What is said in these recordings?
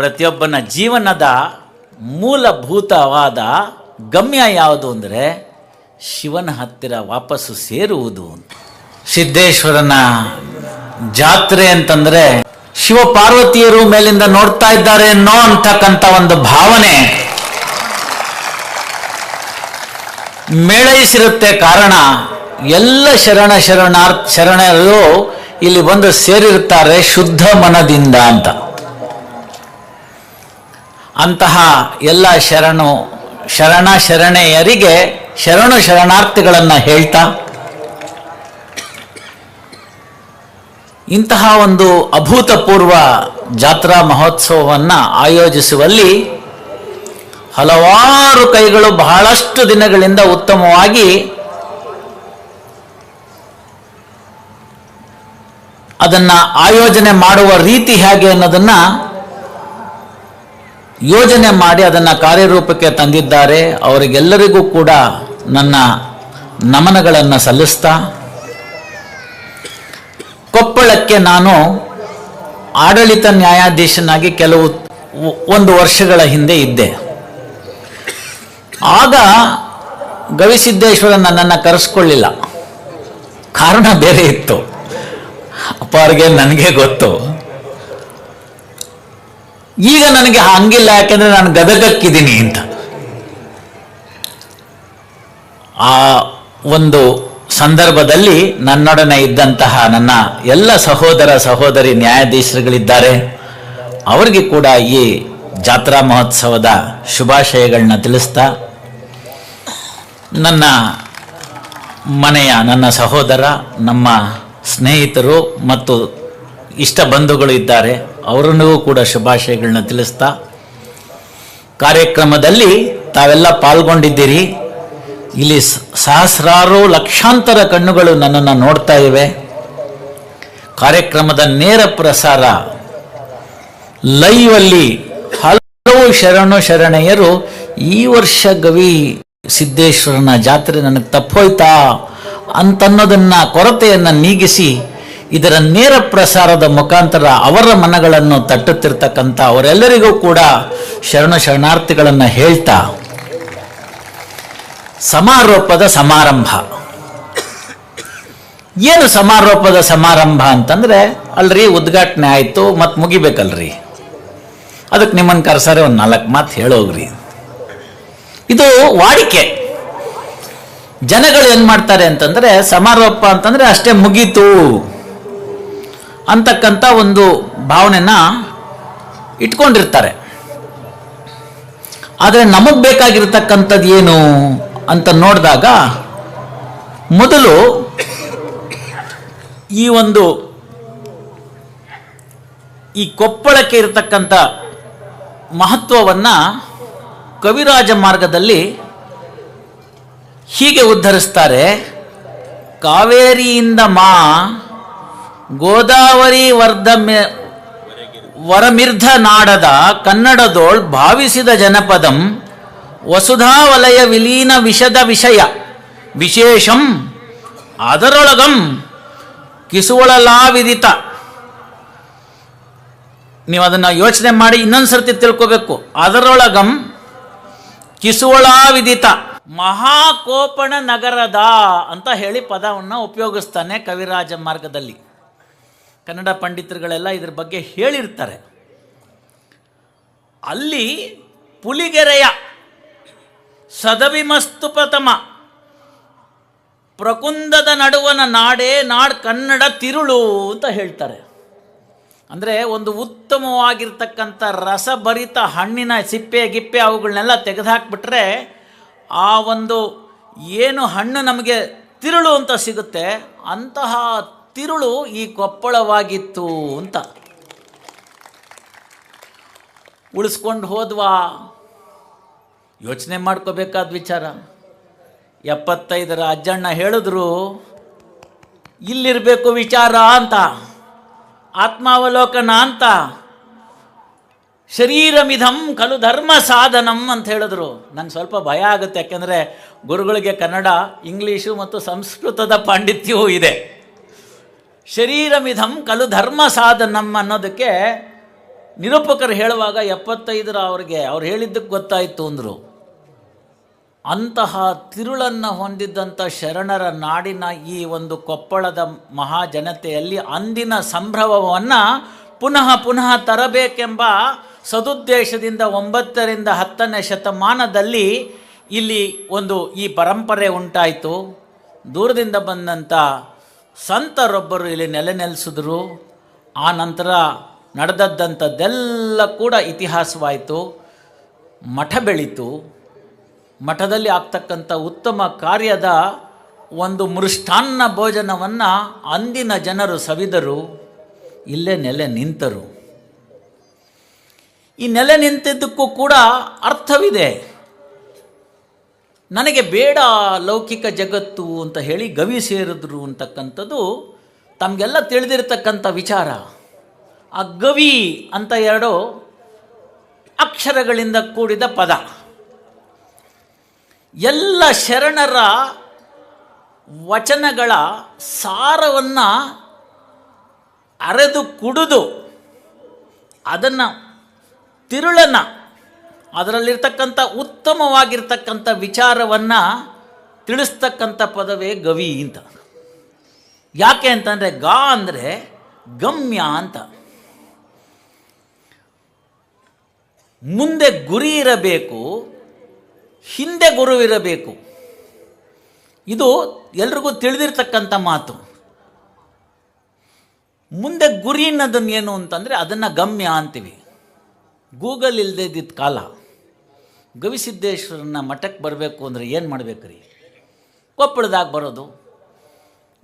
ಪ್ರತಿಯೊಬ್ಬನ ಜೀವನದ ಮೂಲಭೂತವಾದ ಗಮ್ಯ ಯಾವುದು ಅಂದರೆ ಶಿವನ ಹತ್ತಿರ ವಾಪಸ್ಸು ಸೇರುವುದು ಅಂತ. ಸಿದ್ದೇಶ್ವರನ ಜಾತ್ರೆ ಅಂತಂದರೆ ಶಿವ ಪಾರ್ವತಿಯರು ಮೇಲಿಂದ ನೋಡ್ತಾ ಇದ್ದಾರೆ ಅನ್ನೋ ಅಂತಕ್ಕಂಥ ಒಂದು ಭಾವನೆ. ಮೇಳೈಸಿರುತ್ತೆ ಕಾರಣ ಎಲ್ಲ ಶರಣ ಶರಣಾರ್ ಶರಣರು ಇಲ್ಲಿ ಬಂದು ಸೇರಿರ್ತಾರೆ ಶುದ್ಧ ಮನದಿಂದ ಅಂತ. ಅಂತಹ ಎಲ್ಲ ಶರಣು ಶರಣ ಶರಣೆಯರಿಗೆ ಶರಣು ಶರಣಾರ್ಥಿಗಳನ್ನು ಹೇಳ್ತಾ, ಇಂತಹ ಒಂದು ಅಭೂತಪೂರ್ವ ಜಾತ್ರಾ ಮಹೋತ್ಸವವನ್ನು ಆಯೋಜಿಸುವಲ್ಲಿ ಹಲವಾರು ಕೈಗಳು ಬಹಳಷ್ಟು ದಿನಗಳಿಂದ ಉತ್ತಮವಾಗಿ ಅದನ್ನು ಆಯೋಜನೆ ಮಾಡುವ ರೀತಿ ಹೇಗೆ ಅನ್ನೋದನ್ನ ಯೋಜನೆ ಮಾಡಿ ಅದನ್ನು ಕಾರ್ಯರೂಪಕ್ಕೆ ತಂದಿದ್ದಾರೆ. ಅವರಿಗೆಲ್ಲರಿಗೂ ಕೂಡ ನನ್ನ ನಮನಗಳನ್ನು ಸಲ್ಲಿಸ್ತಾ, ಕೊಪ್ಪಳಕ್ಕೆ ನಾನು ಆಡಳಿತ ನ್ಯಾಯಾಧೀಶನಾಗಿ ಕೆಲವು ಒಂದು ವರ್ಷಗಳ ಹಿಂದೆ ಇದ್ದೆ. ಆಗ ಗವಿಸಿದ್ದೇಶ್ವರ ನನ್ನನ್ನು ಕರೆಸ್ಕೊಳ್ಳಿಲ್ಲ. ಕಾರಣ ಬೇರೆ ಇತ್ತು. ಅಪ್ಪ ಅವ್ರಿಗೆ ನನಗೆ ಗೊತ್ತು. ಈಗ ನನಗೆ ಹಂಗಿಲ್ಲ, ಯಾಕೆಂದ್ರೆ ನಾನು ಗದಗಕ್ಕಿದ್ದೀನಿ ಅಂತ. ಆ ಒಂದು ಸಂದರ್ಭದಲ್ಲಿ ನನ್ನೊಡನೆ ಇದ್ದಂತಹ ನನ್ನ ಎಲ್ಲ ಸಹೋದರ ಸಹೋದರಿ ನ್ಯಾಯಾಧೀಶರುಗಳಿದ್ದಾರೆ. ಅವರಿಗೆ ಕೂಡ ಈ ಜಾತ್ರಾ ಮಹೋತ್ಸವದ ಶುಭಾಶಯಗಳನ್ನ ತಿಳಿಸ್ತಾ, ನನ್ನ ಮನೆಯ ನನ್ನ ಸಹೋದರ, ನಮ್ಮ ಸ್ನೇಹಿತರು ಮತ್ತು ಇಷ್ಟ ಬಂಧುಗಳು ಇದ್ದಾರೆ ಅವರನ್ನೂ ಕೂಡ ಶುಭಾಶಯಗಳನ್ನ ತಿಳಿಸ್ತಾ, ಕಾರ್ಯಕ್ರಮದಲ್ಲಿ ತಾವೆಲ್ಲ ಪಾಲ್ಗೊಂಡಿದ್ದೀರಿ. ಇಲ್ಲಿ ಸಹಸ್ರಾರು ಲಕ್ಷಾಂತರ ಕಣ್ಣುಗಳು ನನ್ನನ್ನು ನೋಡ್ತಾ ಇವೆ. ಕಾರ್ಯಕ್ರಮದ ನೇರ ಪ್ರಸಾರ ಲೈವ್ ಅಲ್ಲಿ ಹಲವು ಶರಣು ಶರಣೆಯರು ಈ ವರ್ಷ ಗವಿ ಸಿದ್ದೇಶ್ವರನ ಜಾತ್ರೆ ನನಗೆ ತಪ್ಪೋಯ್ತಾ ಅಂತನ್ನೋದನ್ನ ಕೊರತೆಯನ್ನು ನೀಗಿಸಿ ಇದರ ನೇರ ಪ್ರಸಾರದ ಮುಖಾಂತರ ಅವರ ಮನಗಳನ್ನು ತಟ್ಟುತ್ತಿರ್ತಕ್ಕಂಥ ಅವರೆಲ್ಲರಿಗೂ ಕೂಡ ಶರಣ ಶರಣಾರ್ಥಿಗಳನ್ನು ಹೇಳ್ತಾ, ಸಮಾರೋಪದ ಸಮಾರಂಭ. ಏನು ಸಮಾರೋಪದ ಸಮಾರಂಭ ಅಂತಂದ್ರೆ, ಅಲ್ರಿ ಉದ್ಘಾಟನೆ ಆಯಿತು ಮತ್ತು ಮುಗಿಬೇಕಲ್ರಿ. ಅದಕ್ಕೆ ನಿಮ್ಮನ್ನು ಕರೆಸಾರೆ ಒಂದು ನಾಲ್ಕು ಮಾತು ಹೇಳೋಗ್ರಿ. ಇದು ವಾಡಿಕೆ. ಜನಗಳು ಏನು ಮಾಡ್ತಾರೆ ಅಂತಂದ್ರೆ, ಸಮಾರೋಪ ಅಂತಂದ್ರೆ ಅಷ್ಟೇ ಮುಗೀತು. ಅಂತಕ್ಕಂಥ ಒಂದು ಭಾವನೆಯನ್ನು ಇಟ್ಕೊಂಡಿರ್ತಾರೆ. ಆದರೆ ನಮಗೆ ಬೇಕಾಗಿರ್ತಕ್ಕಂಥದ್ದು ಏನು ಅಂತ ನೋಡಿದಾಗ ಮೊದಲು ಈ ಒಂದು ಈ ಕೊಪ್ಪಳಕ್ಕೆ ಇರತಕ್ಕಂಥ ಮಹತ್ವವನ್ನು ಕವಿರಾಜ ಮಾರ್ಗದಲ್ಲಿ ಹೀಗೆ ಉದ್ಧರಿಸ್ತಾರೆ, ಕಾವೇರಿಯಿಂದ ಮಾ ಗೋದಾವರಿ ವರ್ಧ ವರಮಿರ್ಧ ನಾಡದ ಕನ್ನಡದೋಳ್ ಭಾವಿಸಿದ ಜನಪದಂ ವಸುಧಾವಲಯ ವಿಲೀನ ವಿಷದ ವಿಷಯ. ವಿಶೇಷಂ ಅದರೊಳಗಂ ಕಿಸುವಳಲಾವಿದಿತ. ನೀವು ಅದನ್ನು ಯೋಚನೆ ಮಾಡಿ ಇನ್ನೊಂದು ಸರ್ತಿ ತಿಳ್ಕೋಬೇಕು. ಅದರೊಳಗಂ ಕಿಸುವಳಾವಿದಿತ ಮಹಾಕೋಪಣ ನಗರದ ಅಂತ ಹೇಳಿ ಪದವನ್ನು ಉಪಯೋಗಿಸ್ತಾನೆ ಕವಿರಾಜ ಮಾರ್ಗದಲ್ಲಿ. ಕನ್ನಡ ಪಂಡಿತರುಗಳೆಲ್ಲ ಇದ್ರ ಬಗ್ಗೆ ಹೇಳಿರ್ತಾರೆ. ಅಲ್ಲಿ ಪುಲಿಗೆರೆಯ ಸದವಿಮಸ್ತುಪತಮ ಪ್ರಕುಂದದ ನಡುವನ ನಾಡೇ ನಾಡ್ ಕನ್ನಡ ತಿರುಳು ಅಂತ ಹೇಳ್ತಾರೆ. ಅಂದರೆ ಒಂದು ಉತ್ತಮವಾಗಿರ್ತಕ್ಕಂಥ ರಸಭರಿತ ಹಣ್ಣಿನ ಸಿಪ್ಪೆ ಗಿಪ್ಪೆ ಅವುಗಳನ್ನೆಲ್ಲ ತೆಗೆದುಹಾಕ್ಬಿಟ್ರೆ ಆ ಒಂದು ಏನು ಹಣ್ಣು ನಮಗೆ ತಿರುಳು ಅಂತ ಸಿಗುತ್ತೆ, ಅಂತಹ ತಿರುಳು ಈ ಕೊಪ್ಪಳವಾಗಿತ್ತು ಅಂತ. ಉಳಿಸ್ಕೊಂಡು ಹೋದ್ವಾ? ಯೋಚನೆ ಮಾಡ್ಕೋಬೇಕಾದ ವಿಚಾರ. ಎಪ್ಪತ್ತೈದರ ಅಜ್ಜಣ್ಣ ಹೇಳಿದ್ರು, ಇಲ್ಲಿರಬೇಕು ವಿಚಾರ ಅಂತ, ಆತ್ಮಾವಲೋಕನ ಅಂತ. ಶರೀರಮಿಧಂ ಕಲು ಧರ್ಮ ಸಾಧನಂ ಅಂತ ಹೇಳಿದ್ರು. ನಂಗೆ ಸ್ವಲ್ಪ ಭಯ ಆಗುತ್ತೆ, ಯಾಕೆಂದರೆ ಗುರುಗಳಿಗೆ ಕನ್ನಡ, ಇಂಗ್ಲೀಷು ಮತ್ತು ಸಂಸ್ಕೃತದ ಪಾಂಡಿತ್ಯವೂ ಇದೆ. ಶರೀರಮಿಧಂ ಕಲು ಧರ್ಮ ಸಾಧನಂ ಅನ್ನೋದಕ್ಕೆ ನಿರೂಪಕರು ಹೇಳುವಾಗ ಎಪ್ಪತ್ತೈದರ ಅವ್ರಿಗೆ ಅವ್ರು ಹೇಳಿದ್ದಕ್ಕೆ ಗೊತ್ತಾಯಿತು ಅಂದರು. ಅಂತಹ ತಿರುಳನ್ನು ಹೊಂದಿದ್ದಂಥ ಶರಣರ ನಾಡಿನ ಈ ಒಂದು ಕೊಪ್ಪಳದ ಮಹಾಜನತೆಯಲ್ಲಿ ಅಂದಿನ ಸಂಭ್ರಮವನ್ನು ಪುನಃ ಪುನಃ ತರಬೇಕೆಂಬ ಸದುದ್ದೇಶದಿಂದ ಒಂಬತ್ತರಿಂದ ಹತ್ತನೇ ಶತಮಾನದಲ್ಲಿ ಇಲ್ಲಿ ಒಂದು ಈ ಪರಂಪರೆ ಉಂಟಾಯಿತು. ದೂರದಿಂದ ಬಂದಂಥ ಸಂತರೊಬ್ಬರು ಇಲ್ಲಿ ನೆಲೆ ನೆಲೆಸಿದ್ರು. ಆ ನಂತರ ನಡೆದದ್ದಂಥದ್ದೆಲ್ಲ ಕೂಡ ಇತಿಹಾಸವಾಯಿತು. ಮಠ ಬೆಳೀತು. ಮಠದಲ್ಲಿ ಆಗ್ತಕ್ಕಂಥ ಉತ್ತಮ ಕಾರ್ಯದ ಒಂದು ಮೃಷ್ಟಾನ್ನ ಭೋಜನವನ್ನು ಅಂದಿನ ಜನರು ಸವಿದರು. ಇಲ್ಲೇ ನೆಲೆ ನಿಂತರು. ಈ ನೆಲೆ ನಿಂತಿದ್ದಕ್ಕೂ ಕೂಡ ಅರ್ಥವಿದೆ. ನನಗೆ ಬೇಡ ಲೌಕಿಕ ಜಗತ್ತು ಅಂತ ಹೇಳಿ ಗವಿ ಸೇರಿದ್ರು ಅಂತಕ್ಕಂಥದ್ದು ತಮಗೆಲ್ಲ ತಿಳಿದಿರ್ತಕ್ಕಂಥ ವಿಚಾರ. ಆ ಗವಿ ಅಂತ ಎರಡು ಅಕ್ಷರಗಳಿಂದ ಕೂಡಿದ ಪದ. ಎಲ್ಲ ಶರಣರ ವಚನಗಳ ಸಾರವನ್ನು ಅರೆದು ಕುಡಿದು ಅದನ್ನು ತಿರುಳನ್ನು ಅದರಲ್ಲಿರ್ತಕ್ಕಂಥ ಉತ್ತಮವಾಗಿರ್ತಕ್ಕಂಥ ವಿಚಾರವನ್ನು ತಿಳಿಸ್ತಕ್ಕಂಥ ಪದವೇ ಗವಿ ಅಂತ. ಯಾಕೆ ಅಂತಂದರೆ ಗಾ ಅಂದರೆ ಗಮ್ಯ ಅಂತ. ಮುಂದೆ ಗುರಿ ಇರಬೇಕು, ಹಿಂದೆ ಗುರು ಇರಬೇಕು. ಇದು ಎಲ್ರಿಗೂ ತಿಳಿದಿರ್ತಕ್ಕಂಥ ಮಾತು. ಮುಂದೆ ಗುರಿ ಅನ್ನೋದನ್ನು ಏನು ಅಂತಂದರೆ ಅದನ್ನು ಗಮ್ಯ ಅಂತೀವಿ. ಗೂಗಲ್ ಇಲ್ಲದೇ ಇದ್ದಿದ್ದ ಕಾಲ. ಗವಿಸಿದ್ದೇಶ್ವರನ ಮಠಕ್ಕೆ ಬರಬೇಕು ಅಂದರೆ ಏನು ಮಾಡಬೇಕು ರೀ ಕೊಪ್ಪಳದಾಗ ಬರೋದು.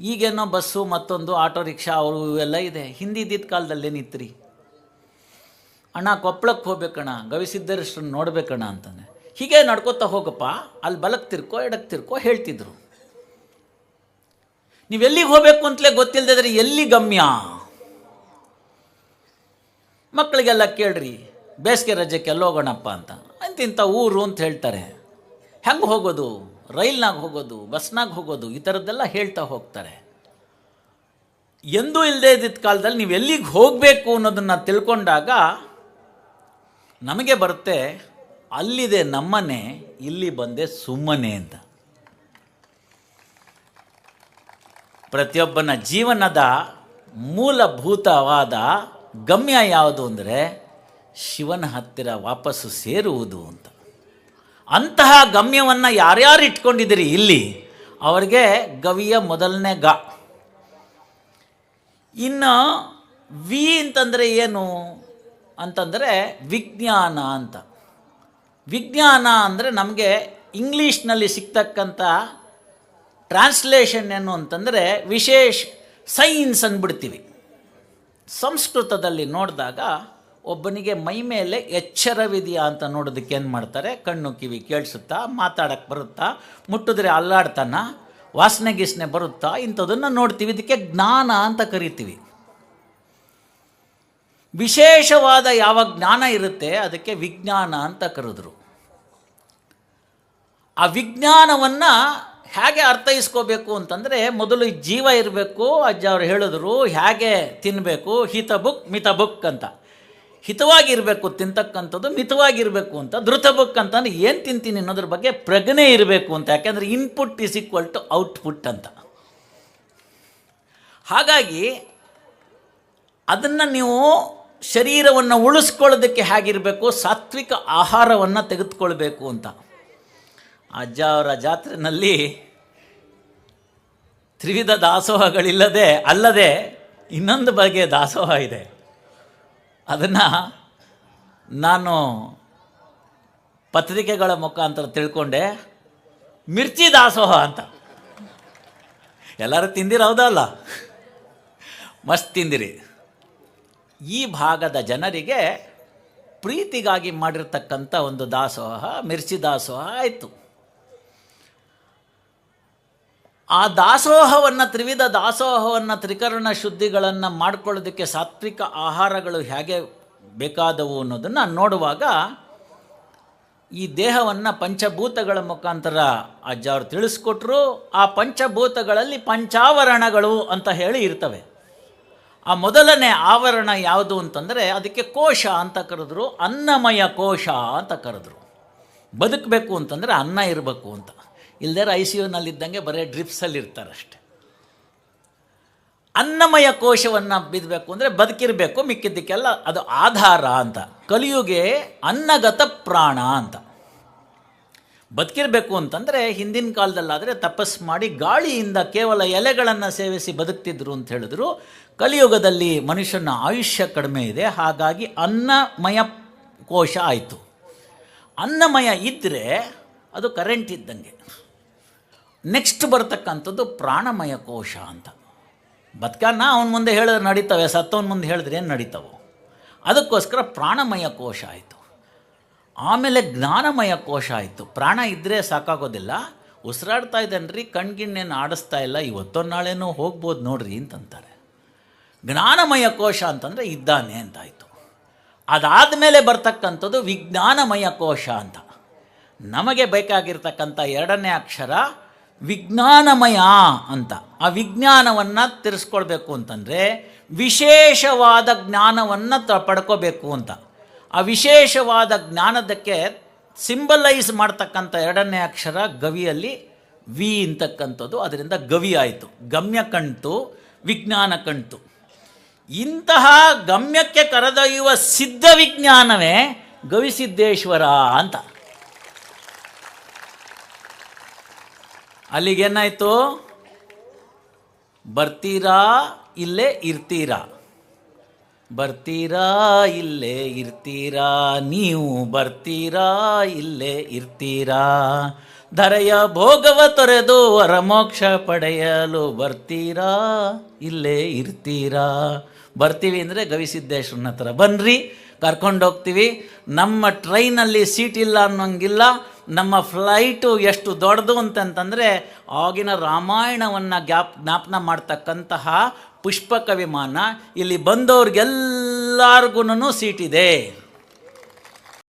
ಈಗೇನೋ ಬಸ್ಸು, ಮತ್ತೊಂದು ಆಟೋ, ರಿಕ್ಷಾ, ಅವರು ಇವೆಲ್ಲ ಇದೆ. ಹಿಂದಿದ್ದಿದ್ದ ಕಾಲದಲ್ಲಿ ಏನಿತ್ತು ರೀ ಅಣ್ಣ, ಕೊಪ್ಪಳಕ್ಕೆ ಹೋಗ್ಬೇಕಣ್ಣ ಗವಿಸಿದ್ದೇಶ್ವರನ ನೋಡ್ಬೇಕಣ್ಣ ಅಂತಾನೆ. ಹೀಗೆ ನಡ್ಕೋತಾ ಹೋಗಪ್ಪ. ಅಲ್ಲಿ ಬಲಕ್ಕೆ ತಿರ್ಕೋ ಎಡಕ್ಕೆ ತಿರ್ಕೋ ಹೇಳ್ತಿದ್ರು. ನೀವು ಎಲ್ಲಿಗೆ ಹೋಗಬೇಕು ಅಂತಲೇ ಗೊತ್ತಿಲ್ಲದಿದ್ರೆ ಎಲ್ಲಿ ಗಮ್ಯ? ಮಕ್ಕಳಿಗೆಲ್ಲ ಕೇಳ್ರಿ, ಬೇಸಿಗೆ ಎಲ್ಲ ಹೋಗೋಣಪ್ಪ ಅಂತ. ಅಂತಿಂಥ ಊರು ಅಂತ ಹೇಳ್ತಾರೆ. ಹೆಂಗೆ ಹೋಗೋದು? ರೈಲ್ನಾಗ ಹೋಗೋದು, ಬಸ್ನಾಗ ಹೋಗೋದು, ಈ ಥರದ್ದೆಲ್ಲ ಹೇಳ್ತಾ ಹೋಗ್ತಾರೆ. ಎಂದೂ ಇಲ್ಲದೆ ಇದ್ದಿದ್ದ ಕಾಲದಲ್ಲಿ ನೀವು ಎಲ್ಲಿಗೆ ಹೋಗಬೇಕು ಅನ್ನೋದನ್ನು ತಿಳ್ಕೊಂಡಾಗ ನಮಗೆ ಬರುತ್ತೆ, ಅಲ್ಲಿದೆ ನಮ್ಮನೆ, ಇಲ್ಲಿ ಬಂದೆ ಸುಮ್ಮನೆ ಅಂತ. ಪ್ರತಿಯೊಬ್ಬನ ಜೀವನದ ಮೂಲಭೂತವಾದ ಗಮ್ಯ ಯಾವುದು ಅಂದರೆ ಶಿವನ ಹತ್ತಿರ ವಾಪಸ್ಸು ಸೇರುವುದು ಅಂತ. ಅಂತಹ ಗಮ್ಯವನ್ನು ಯಾರ್ಯಾರು ಇಟ್ಕೊಂಡಿದ್ದೀರಿ ಇಲ್ಲಿ? ಅವರಿಗೆ ಗವಿಯ ಮೊದಲನೇ ಗ. ಇನ್ನು ವಿ ಅಂತಂದರೆ ಏನು? ಅಂತಂದರೆ ವಿಜ್ಞಾನ ಅಂತ. ವಿಜ್ಞಾನ ಅಂದರೆ ನಮಗೆ ಇಂಗ್ಲೀಷ್ನಲ್ಲಿ ಸಿಗ್ತಕ್ಕಂಥ ಟ್ರಾನ್ಸ್ಲೇಷನ್ ಏನು ಅಂತಂದರೆ ವಿಶೇಷ ಸೈನ್ಸ್ ಅಂದ್ಬಿಡ್ತೀವಿ. ಸಂಸ್ಕೃತದಲ್ಲಿ ನೋಡಿದಾಗ ಒಬ್ಬನಿಗೆ ಮೈ ಮೇಲೆ ಎಚ್ಚರವಿದೆಯಾ ಅಂತ ನೋಡೋದಕ್ಕೆ ಏನು ಮಾಡ್ತಾರೆ? ಕಣ್ಣು ಕಿವಿ ಕೇಳಿಸುತ್ತಾ ಮಾತಾಡಕ್ಕೆ ಬರುತ್ತಾ, ಮುಟ್ಟಿದ್ರೆ ಅಲ್ಲಾಡ್ತಾನ, ವಾಸನೆ ಗೀಸನೆ ಬರುತ್ತಾ, ಇಂಥದನ್ನು ನೋಡ್ತೀವಿ. ಇದಕ್ಕೆ ಜ್ಞಾನ ಅಂತ ಕರಿತೀವಿ. ವಿಶೇಷವಾದ ಯಾವ ಜ್ಞಾನ ಇರುತ್ತೆ, ಅದಕ್ಕೆ ವಿಜ್ಞಾನ ಅಂತ ಕರೆದ್ರು. ಆ ವಿಜ್ಞಾನವನ್ನು ಹೇಗೆ ಅರ್ಥೈಸ್ಕೋಬೇಕು ಅಂತಂದರೆ, ಮೊದಲು ಜೀವ ಇರಬೇಕು, ಅಜ್ಜ ಅವರು ಹೇಳಿದ್ರು, ಹೇಗೆ ತಿನ್ನಬೇಕು ಹಿತ ಬುಕ್, ಮಿತ ಬುಕ್ ಅಂತ. ಹಿತವಾಗಿರಬೇಕು, ತಿಂತಕ್ಕಂಥದ್ದು ಮಿತವಾಗಿರಬೇಕು ಅಂತ ಧೃತ ಬುಕ್ ಅಂತಂದ್ರೆ ಏನು ತಿಂತೀನಿ ಅನ್ನೋದ್ರ ಬಗ್ಗೆ ಪ್ರಜ್ಞೆ ಇರಬೇಕು ಅಂತ, ಯಾಕೆಂದರೆ input is equal to output ಅಂತ. ಹಾಗಾಗಿ ಅದನ್ನು ನೀವು ಶರೀರವನ್ನು ಉಳಿಸ್ಕೊಳ್ಳೋದಕ್ಕೆ ಹೇಗಿರಬೇಕು, ಸಾತ್ವಿಕ ಆಹಾರವನ್ನು ತೆಗೆದುಕೊಳ್ಬೇಕು ಅಂತ. ಅಜ್ಜ ಅವರ ಜಾತ್ರೆಯಲ್ಲಿ ತ್ರಿವಿಧ ದಾಸೋಹಗಳಿಲ್ಲದೆ ಅಲ್ಲದೆ ಇನ್ನೊಂದು ಬಗೆಯ ದಾಸೋಹ ಇದೆ. ಅದನ್ನು ನಾನು ಪತ್ರಿಕೆಗಳ ಮುಖಾಂತರ ತಿಳ್ಕೊಂಡೆ, ಮಿರ್ಚಿ ದಾಸೋಹ ಅಂತ. ಎಲ್ಲರೂ ತಿಂದಿರ ಹೌದಲ್ಲ? ಮಸ್ತ್ ತಿಂದಿರಿ. ಈ ಭಾಗದ ಜನರಿಗೆ ಪ್ರೀತಿಗಾಗಿ ಮಾಡಿರ್ತಕ್ಕಂಥ ಒಂದು ದಾಸೋಹ, ಮಿರ್ಚಿ ದಾಸೋಹ ಆಯಿತು. ಆ ದಾಸೋಹವನ್ನು, ತ್ರಿವಿಧ ದಾಸೋಹವನ್ನು, ತ್ರಿಕರಣ ಶುದ್ಧಿಗಳನ್ನು ಮಾಡ್ಕೊಳ್ಳೋದಕ್ಕೆ ಸಾತ್ವಿಕ ಆಹಾರಗಳು ಹೇಗೆ ಬೇಕಾದವು ಅನ್ನೋದನ್ನು ನೋಡುವಾಗ ಈ ದೇಹವನ್ನು ಪಂಚಭೂತಗಳ ಮುಖಾಂತರ ಅಜ್ಜ ಅವರು ತಿಳಿಸ್ಕೊಟ್ರು. ಆ ಪಂಚಭೂತಗಳಲ್ಲಿ ಪಂಚಾವರಣಗಳು ಅಂತ ಹೇಳಿ ಇರ್ತವೆ. ಆ ಮೊದಲನೇ ಆವರಣ ಯಾವುದು ಅಂತಂದರೆ ಅದಕ್ಕೆ ಕೋಶ ಅಂತ ಕರೆದ್ರು, ಅನ್ನಮಯ ಕೋಶ ಅಂತ ಕರೆದ್ರು. ಬದುಕಬೇಕು ಅಂತಂದರೆ ಅನ್ನ ಇರಬೇಕು ಅಂತ. ಇಲ್ದೇ ಐ ಸಿ ಯುನಲ್ಲಿದ್ದಂಗೆ ಬರೀ ಡ್ರಿಪ್ಸಲ್ಲಿ ಇರ್ತಾರಷ್ಟೆ ಅನ್ನಮಯ ಕೋಶವನ್ನು ಬಿದ್ದಬೇಕು ಅಂದರೆ ಬದುಕಿರಬೇಕು, ಮಿಕ್ಕಿದ್ದಕ್ಕೆಲ್ಲ ಅದು ಆಧಾರ ಅಂತ. ಕಲಿಯುಗೆ ಅನ್ನಗತ ಪ್ರಾಣ ಅಂತ. ಬದುಕಿರಬೇಕು ಅಂತಂದರೆ ಹಿಂದಿನ ಕಾಲದಲ್ಲಾದರೆ ತಪಸ್ ಮಾಡಿ ಗಾಳಿಯಿಂದ ಕೇವಲ ಎಲೆಗಳನ್ನು ಸೇವಿಸಿ ಬದುಕ್ತಿದ್ರು ಅಂತ ಹೇಳಿದ್ರು. ಕಲಿಯುಗದಲ್ಲಿ ಮನುಷ್ಯನ ಆಯುಷ್ಯ ಕಡಿಮೆ ಇದೆ, ಹಾಗಾಗಿ ಅನ್ನಮಯ ಕೋಶ ಆಯಿತು. ಅನ್ನಮಯ ಇದ್ದರೆ ಅದು ಕರೆಂಟ್ ಇದ್ದಂಗೆ. ನೆಕ್ಸ್ಟ್ ಬರ್ತಕ್ಕಂಥದ್ದು ಪ್ರಾಣಮಯ ಕೋಶ ಅಂತ. ಬದುಕನ್ನ ಅವನ ಮುಂದೆ ಹೇಳಿದ್ರೆ ನಡೀತವೆ, ಸತ್ತವನ ಮುಂದೆ ಹೇಳಿದ್ರೆ ಏನು ನಡೀತವೆ? ಅದಕ್ಕೋಸ್ಕರ ಪ್ರಾಣಮಯ ಕೋಶ ಆಯಿತು. ಆಮೇಲೆ ಜ್ಞಾನಮಯ ಕೋಶ ಆಯಿತು. ಪ್ರಾಣ ಇದ್ದರೆ ಸಾಕಾಗೋದಿಲ್ಲ. ಉಸಿರಾಡ್ತಾ ಇದ್ದಾನೆ ರೀ ಕಣ್ಗಿಣ್ಣೇನು ಆಡಿಸ್ತಾ ಇಲ್ಲ ಇವತ್ತೊಂದು ನಾಳೇನೋ ಹೋಗ್ಬೋದು ನೋಡ್ರಿ ಅಂತಂತಾರೆ. ಜ್ಞಾನಮಯ ಕೋಶ ಅಂತಂದರೆ ಇದ್ದಾನೆ ಅಂತಾಯಿತು. ಅದಾದ ಮೇಲೆ ಬರ್ತಕ್ಕಂಥದ್ದು ವಿಜ್ಞಾನಮಯ ಕೋಶ ಅಂತ. ನಮಗೆ ಬೇಕಾಗಿರ್ತಕ್ಕಂಥ ಎರಡನೇ ಅಕ್ಷರ ವಿಜ್ಞಾನಮಯ ಅಂತ. ಆ ವಿಜ್ಞಾನವನ್ನು ತಿರ್ಸ್ಕೊಳ್ಬೇಕು ಅಂತಂದರೆ ವಿಶೇಷವಾದ ಜ್ಞಾನವನ್ನು ತ ಪಡ್ಕೋಬೇಕು ಅಂತ. ಆ ವಿಶೇಷವಾದ ಜ್ಞಾನದಕ್ಕೆ ಸಿಂಬಲೈಸ್ ಮಾಡ್ತಕ್ಕಂಥ ಎರಡನೇ ಅಕ್ಷರ ಗವಿಯಲ್ಲಿ ವಿ ಅಂತಕ್ಕಂಥದ್ದು. ಅದರಿಂದ ಗವಿ ಆಯಿತು. ಗಮ್ಯ ಕಣ್ತು ವಿಜ್ಞಾನ ಕಣ್ತು ಇಂತಹ ಗಮ್ಯಕ್ಕೆ ಕರೆದೊಯ್ಯುವ ಸಿದ್ಧ ವಿಜ್ಞಾನವೇ ಗವಿಸಿದ್ದೇಶ್ವರ ಅಂತ. ಅಲ್ಲಿಗೇನಾಯಿತು ಬರ್ತೀರಾ ಇಲ್ಲೇ ಇರ್ತೀರಾ? ಬರ್ತೀರಾ ಇಲ್ಲೇ ಇರ್ತೀರಾ? ನೀವು ಬರ್ತೀರಾ ಇಲ್ಲೇ ಇರ್ತೀರಾ? ಧರೆಯ ಭೋಗವ ತೊರೆದು ವರಮೋಕ್ಷ ಪಡೆಯಲು ಬರ್ತೀರಾ ಇಲ್ಲೇ ಇರ್ತೀರಾ? ಬರ್ತೀವಿ ಅಂದರೆ ಗವಿಸಿದ್ದೇಶ್ವರನ ಹತ್ರ. ಬನ್ನಿರಿ ಕರ್ಕೊಂಡೋಗ್ತೀವಿ. ನಮ್ಮ ಟ್ರೈನಲ್ಲಿ ಸೀಟ್ ಇಲ್ಲ ಅನ್ನೋಂಗಿಲ್ಲ. ನಮ್ಮ ಫ್ಲೈಟು ಎಷ್ಟು ದೊಡ್ಡದು ಅಂತಂತಂದರೆ ಆಗಿನ ರಾಮಾಯಣವನ್ನು ಗ್ಯಾಪ್ ಜ್ಞಾಪನ ಮಾಡ್ತಕ್ಕಂತಹ ಪುಷ್ಪಕ ವಿಮಾನ ಇಲ್ಲಿ ಬಂದವ್ರಿಗೆಲ್ಲರಿಗೂ ಸೀಟಿದೆ.